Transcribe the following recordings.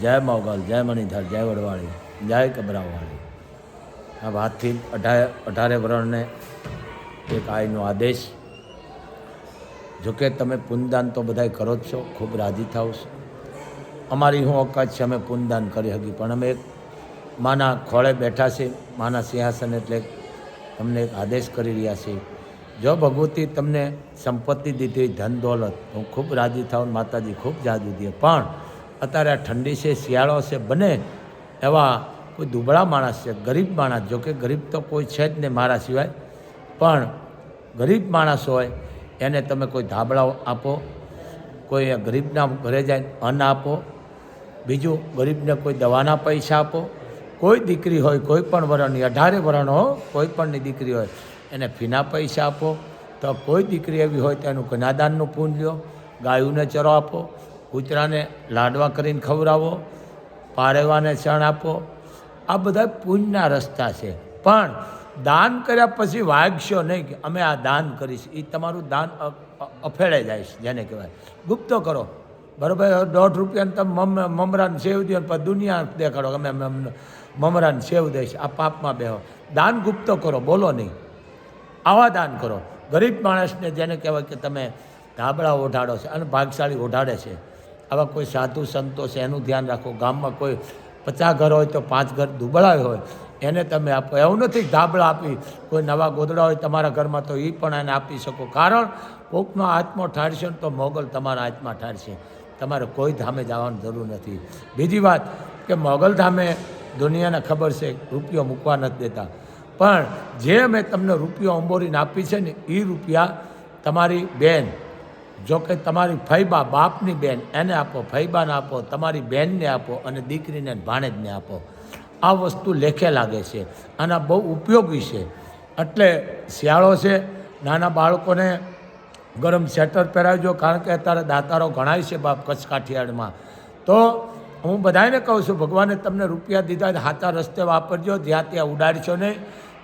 જય મોગલ, જય મણિધર, જય વડવાળી જય કબરાવાળી. આ વાતથી અઢારે અઢારે વરણને એક આઈનો આદેશ. જોકે તમે પુનદાન તો બધાય કરો જ છો, ખૂબ રાજી થાવ છો. અમારી હું ઓકાત છે, અમે પુનદાન કરી શકી પણ અમે એક માના ખોળે બેઠા છે માના સિંહાસન એટલે તમને એક આદેશ કરી રહ્યા છીએ. જો ભગવતી તમને સંપત્તિ દીધી ધન દોલત, હું ખૂબ રાજી થાઉં માતાજી ખૂબ જાદુ દે. પણ અત્યારે આ ઠંડી છે, શિયાળો છે, બને એવા કોઈ દુબળા માણસ છે, ગરીબ માણસ. જો કે ગરીબ તો કોઈ છે જ નહીં મારા સિવાય. પણ ગરીબ માણસ હોય, એને તમે કોઈ ધાબળા આપો, કોઈ ગરીબના ઘરે જાય, અન્ન આપો, બીજું ગરીબને કોઈ દવાના પૈસા આપો. કોઈ દીકરી હોય, કોઈ પણ વરણની, અઢારે વરણ હો, કોઈ પણની દીકરી હોય, એને ફીના પૈસા આપો. તો કોઈ દીકરી એવી હોય તો એનું કન્યાદાનનું પૂન લ્યો, ગાયુંને ચરો આપો. કૂતરાને લાડવા કરીને ખવડાવો, પારેવાને શણ આપો. આ બધા પુણ્યના રસ્તા છે. પણ દાન કર્યા પછી વાગશો નહીં કે અમે આ દાન કરીશ. એ તમારું દાન અફેળે જાય જેને કહેવાય. ગુપ્તો કરો. બરાબર, દોઢ રૂપિયાને તમે મમ, મમરાને સેવ દો પછી દુનિયા દેખાડો અમે મમરાને સેવ દઈશ, આ પાપમાં બેહો. દાન ગુપ્તો કરો, બોલો નહીં. આવા દાન કરો. ગરીબ માણસને જેને કહેવાય કે તમે ધાબળા ઓઢાડો છે અને ભાગશાળી ઓઢાડે છે. આવા કોઈ સાધુ સંતો છે, એનું ધ્યાન રાખો. ગામમાં કોઈ પચાસ ઘર હોય તો પાંચ ઘર દુબળા હોય. એને તમે આપો. એવું નથી ધાબળા આપી, કોઈ નવા ગોદડા હોય તમારા ઘરમાં તો એ પણ એને આપી શકો. કારણ કોકનો આત્મો ઠારશે તો મોગલ તમારા હાથમાં ઠારશે. તમારે કોઈ ધામે જવાની જરૂર નથી. બીજી વાત કે મોગલ ધામે દુનિયાને ખબર છે, રૂપિયો મૂકવા નથી દેતા. પણ જે મેં તમને રૂપિયો અંબોરીને આપી છે ને એ રૂપિયા તમારી બેન જો કે તમારી ફૈબા બાપની બેન, એને આપો, ફૈબાને આપો, તમારી બેનને આપો અને દીકરીને ભાણેજને આપો. આ વસ્તુ લેખે લાગે છે આના બહુ ઉપયોગી છે. એટલે શિયાળો છે, નાના બાળકોને ગરમ સ્વેટર પહેરાવજો, કારણ કે અત્યારે દાતારો ગણાય છે બાપ કચ્છ કાઠિયાવાડમાં. તો હું બધાને કહું છું, ભગવાને તમને રૂપિયા દીધા હાથા રસ્તે વાપરજો, જ્યાં ત્યાં ઉડાડશો નહીં,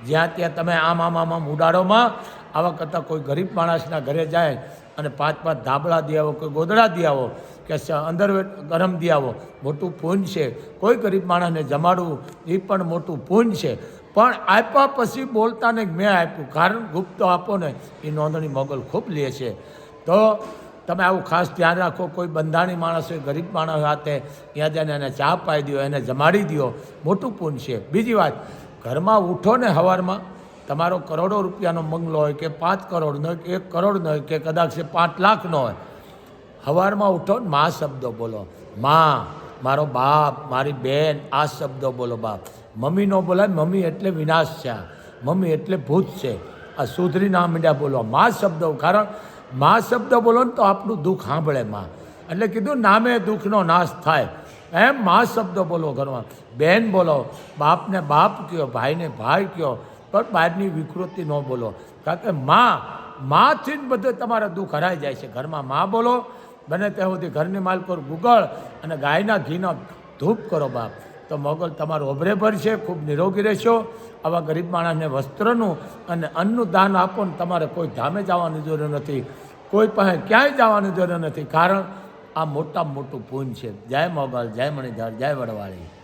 જ્યાં ત્યાં તમે આમ આમ આમ આમ ઉડાડોમાં, આવા કરતાં કોઈ ગરીબ માણસના ઘરે જાય અને પાંચ પાંચ ધાબળા દે આવો કોઈ ગોદડા દે આવો કે સ- અંદર ગરમ દે આવો મોટું પૂન છે. કોઈ ગરીબ માણસને જમાડવું એ પણ મોટું પૂન છે. પણ આપ્યા પછી બોલતા ને મેં આપ્યું. કારણ ગુપ્તો આપો ને એ નોંધણી મોગલ ખૂબ લે છે. તો તમે આવું ખાસ ધ્યાન રાખો. કોઈ બંધાણી માણસ હોય ગરીબ માણસ હાથે ત્યાં જઈને એને ચા પાઈ દો એને જમાડી દો મોટું પૂન છે. બીજી વાત, ઘરમાં ઉઠો ને સવારમાં તમારો કરોડો રૂપિયાનો બંગલો હોય કે પાંચ કરોડનો હોય કે એક કરોડનો હોય કે કદાચ પાંચ લાખનો હોય સવારમાં ઉઠો મા શબ્દો બોલો. માં, મારો બાપ, મારી બેન, આ શબ્દો બોલો બાપ. મમ્મી ન બોલાય મમ્મી એટલે વિનાશ છે. મમ્મી એટલે ભૂત છે. આ સુધરી ના મીંડ્યા બોલો. મા શબ્દો કારણ મા શબ્દ બોલો ને તો આપણું દુઃખ સાંભળે માં. એટલે કીધું, નામે દુઃખનો નાશ થાય. એમ મા શબ્દ બોલો ઘરમાં. બેન બોલો, બાપને બાપ કયો, ભાઈને ભાઈ કયો પણ બહારની વિકૃતિ ન બોલો. કારણ કે માં માથી જ બધે તમારા દુઃખ હરાઈ જાય છે. ઘરમાં માં બોલો, બને ત્યાં સુધી ઘરની માલકોર ગુગળ અને ગાયના ઘીનો ધૂપ કરો બાપ. તો મોગલ તમારું ઓભરે ભરશે ખૂબ નિરોગી રહેશો. આવા ગરીબ માણસને વસ્ત્રનું અને અન્નનું દાન આપો ને તમારે કોઈ ધામે જવાની જરૂર નથી. કોઈ પાસે ક્યાંય જવાની જરૂર નથી. કારણ આ મોટામાં મોટું પૂન છે. જય મોગલ, જય મણિધર, જય વડવાળી.